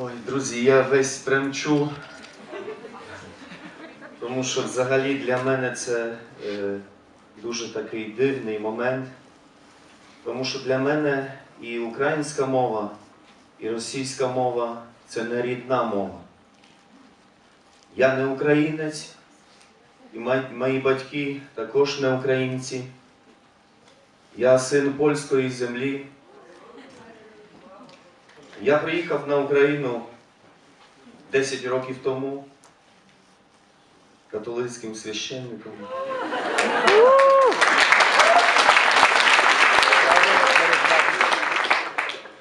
Ой, друзі, я весь премчу, тому що взагалі для мене це е, дуже такий дивний момент, тому що для мене і українська мова, і російська мова це не рідна мова. Я не українець, і мої батьки також не українці. Я син польської землі. Я приїхав на Україну 10 років тому католицьким священником.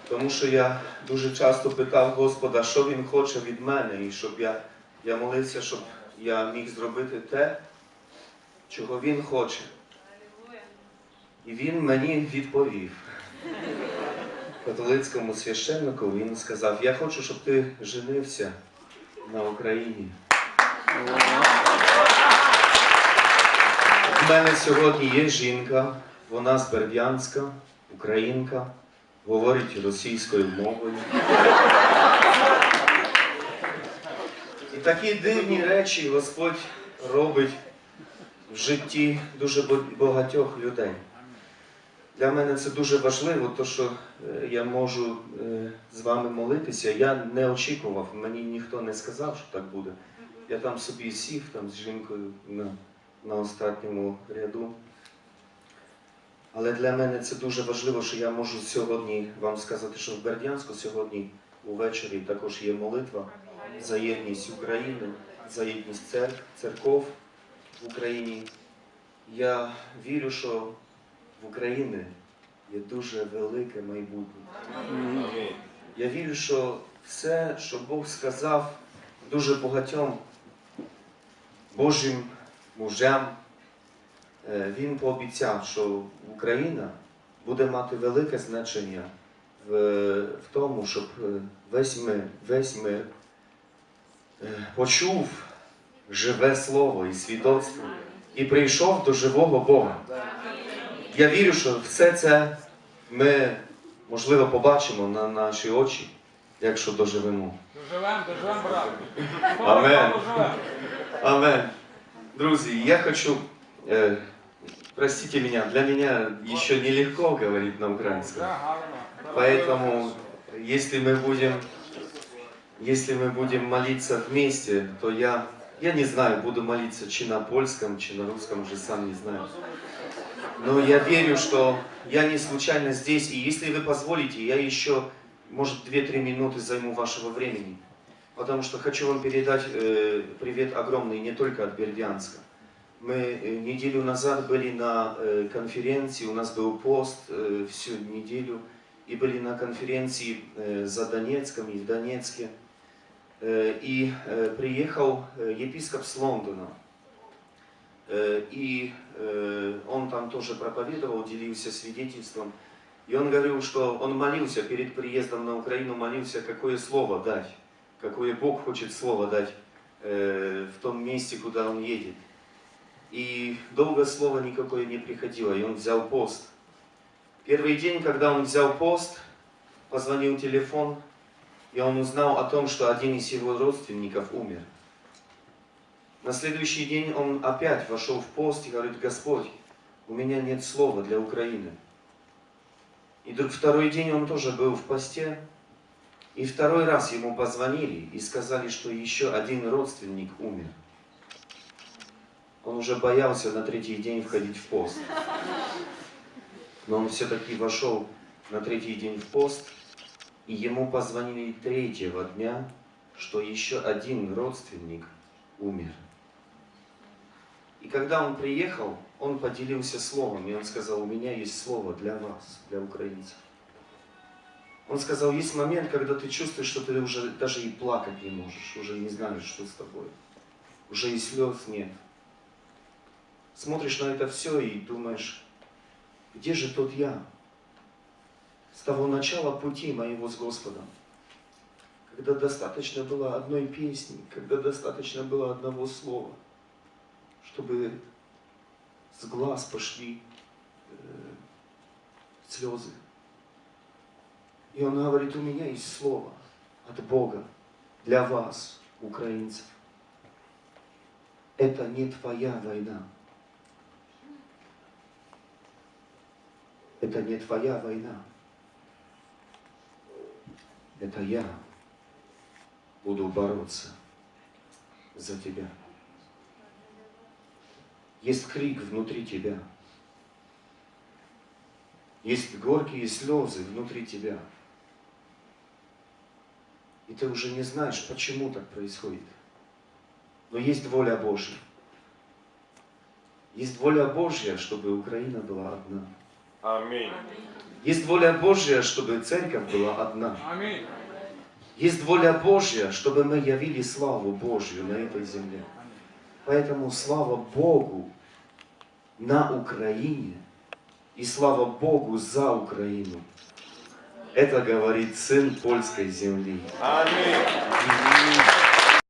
Тому що я дуже часто питав Господа, що Він хоче від мене, і щоб я, я молився, щоб я міг зробити те, чого Він хоче. І він мені відповів католицькому священнику, він сказав, я хочу, щоб ти женився на Україні. У мене сьогодні є жінка, вона з Бердянська, українка, говорить російською мовою. І такі дивні речі Господь робить в житті дуже багатьох людей. Для мене це дуже важливо, то що е, я можу е, з вами молитися. Я не очікував, мені ніхто не сказав, що так буде. Я там собі сів там з жінкою на, на останньому ряду. Але для мене це дуже важливо, що я можу сьогодні вам сказати, що в Бердянську сьогодні увечері також є молитва за єдність України, за єдність церкв, церков в Україні. Я вірю, що в Україні є дуже велике майбутнє. Я вірю, що все, що Бог сказав дуже багатьом Божим мужам, е, Він пообіцяв, що Україна буде мати велике значення в, в тому, щоб е, весь мир, весь мир е, почув живе слово і свідоцтво і прийшов до живого Бога. Я вірю, що все це ми, можливо, побачимо на наші очі, якщо доживемо. Доживем, доживем, брат. Амен. Доживем. Амен. Друзі, я хочу, э, простите меня, для меня еще нелегко говорить на украинском. Да, гарно. Поэтому, если мы будем, если мы будем молиться вместе, то я, я не знаю, буду молиться чи на польском, чи на русском, уже сам не знаю. Но я верю, что я не случайно здесь, и если вы позволите, я еще, может, 2-3 минуты займу вашего времени. Потому что хочу вам передать э, привет огромный не только от Бердянска. Мы э, неделю назад были на э, конференции, у нас был пост э, всю неделю, и были на конференции э, за Донецком и в Донецке. Э, и э, приехал э, епископ с Лондона. Э, И э, он там тоже проповедовал, делился свидетельством. И он говорил, что он молился перед приездом на Украину, молился, какое слово дать, какое Бог хочет слово дать э, в том месте, куда он едет. И долго слово никакое не приходило, и он взял пост. Первый день, когда он взял пост, позвонил телефон, и он узнал о том, что один из его родственников умер. На следующий день он опять вошел в пост и говорит, Господь, у меня нет слова для Украины. И друг- второй день он тоже был в посте, и второй раз ему позвонили и сказали, что еще один родственник умер. Он уже боялся на третий день входить в пост. Но он все-таки вошел на третий день в пост, и ему позвонили третьего дня, что еще один родственник умер. Когда он приехал, он поделился словом, и он сказал, у меня есть слово для вас, для украинцев. Он сказал, есть момент, когда ты чувствуешь, что ты уже даже и плакать не можешь, уже не знаешь, что с тобой. Уже и слез нет. Смотришь на это все и думаешь, где же тот я? С того начала пути моего с Господом. Когда достаточно было одной песни, когда достаточно было одного слова, чтобы с глаз пошли э, слезы. И он говорит, у меня есть слово от Бога для вас, украинцев. Это не твоя война. Это не твоя война. Это я буду бороться за тебя. Есть крик внутри тебя. Есть горькие слезы внутри тебя. И ты уже не знаешь, почему так происходит. Но есть воля Божья. Есть воля Божья, чтобы Украина была одна. Аминь. Есть воля Божья, чтобы церковь была одна. Аминь. Есть воля Божья, чтобы мы явили славу Божью на этой земле. Поэтому слава Богу на Украине и слава Богу за Украину. Это говорит сын польской земли. Аминь.